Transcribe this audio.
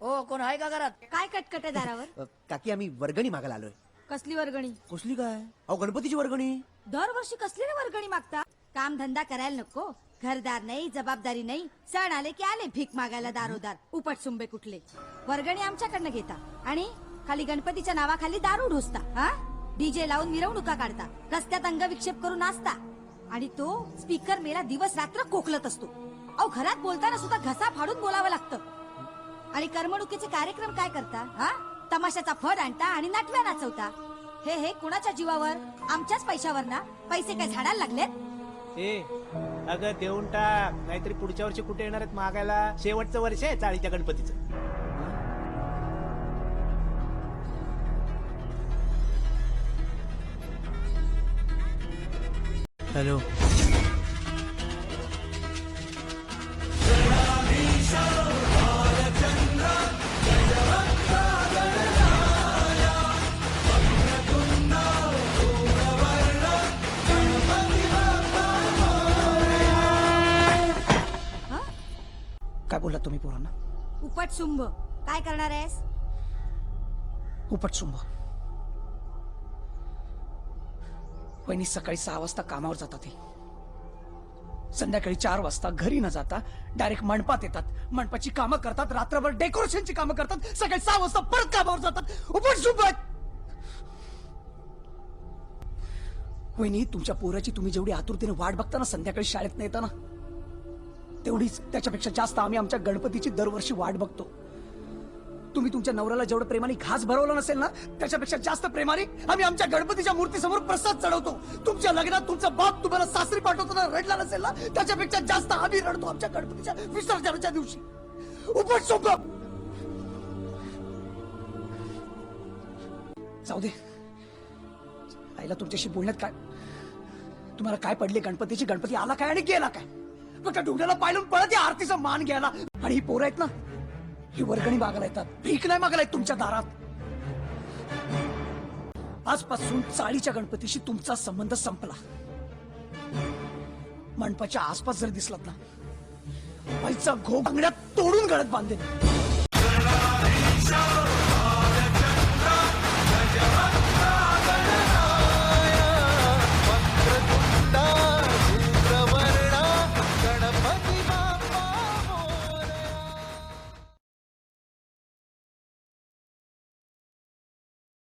ओ कोण आहे का घरात? काय कटकट आहे दारावर? अ, काकी आम्ही वर्गणी मागायला आलोय. कसली वर्गणी? कसली काय? अहो गणपतीची वर्गणी. दरवर्षी कसली रे वर्गणी मागता? काम धंदा करायला नको. घरदार नाही जबाबदारी नाही. सण आले की आले भीक मागायला दारोदार. उपट सुंबे कुठले? वर्गणी आमच्याकडनं घेता. आणि खाली गणपतीच्या नावाखाली दारू ढोसता हा? डीजे लावून मिरवणुका काढता. रस्त्यात अंगविक्षेप करून नाचता. आणि तो स्पीकर मेला दिवस रात्र कोकलत असतो. अहो घरात बोलताना सुद्धा घसा फाडून बोलावं लागतं. करमणुकीचे कार्यक्रम काय करता हा? तमाशाचा फड आणता आणि नाटव्या नाचवता. हे हे कुणाच्या जीवावर? आमच्याच पैशावर ना? पैसे काय झाडायला लागलेत? ए अगं देऊन टाक. नाहीतरी पुढच्या वर्षी कुठे येणार आहेत मागायला? शेवटचं वर्ष आहे चाळीच्या गणपतीचं. हॅलो. काय बोललात तुम्ही पोरांना? उपट सुंभ. काय करणार आहेस? उपट सुंब वहिनी सकाळी सहा वाजता कामावर जातात ते संध्याकाळी चार वाजता घरी न जाता डायरेक्ट मंडपात येतात. मंडपाची कामं करतात. रात्रभर डेकोरेशनची कामं करतात. सकाळी सहा वाजता परत कामावर जातात. उपट सुंब आहेत. वहिनी तुमच्या पोराची तुम्ही जेवढी आतुरतेने वाट बघता ना संध्याकाळी शाळेत न येताना तेवढीच त्याच्यापेक्षा जास्त आम्ही आमच्या गणपतीची दरवर्षी वाट बघतो. तुम्ही तुमच्या नवऱ्याला जेवढं प्रेमाने घास भरवलं नसेल ना त्याच्यापेक्षा जास्त प्रेमाने आम्ही आमच्या गणपतीच्या मूर्तीसमोर प्रसाद चढवतो. तुमच्या लग्नात तुमचा बाप तुम्हाला सासरी पाठवतो ना रडला नसेल ना त्याच्यापेक्षा जास्त आम्ही रडतो आमच्या गणपतीच्या विसर्जनाच्या दिवशी. उपट सोप! जाऊ दे. आईला तुमच्याशी बोलण्यात काय तुम्हाला काय पडले? गणपतीची गणपती आला काय आणि गेला काय? फक्त डोंगराला पाहिलं पळत या आरतीचा मान घ्यायला. आणि ही पोरं आहेत ना ही वर्गणी मागायला येतात. भीक नाही मागायला येत तुमच्या दारात. आजपासून चाळीच्या गणपतीशी तुमचा संबंध संपला. मंडपाच्या आसपास जर दिसलात ना पैसा घो अंगड्यात तोडून गळत बांधेल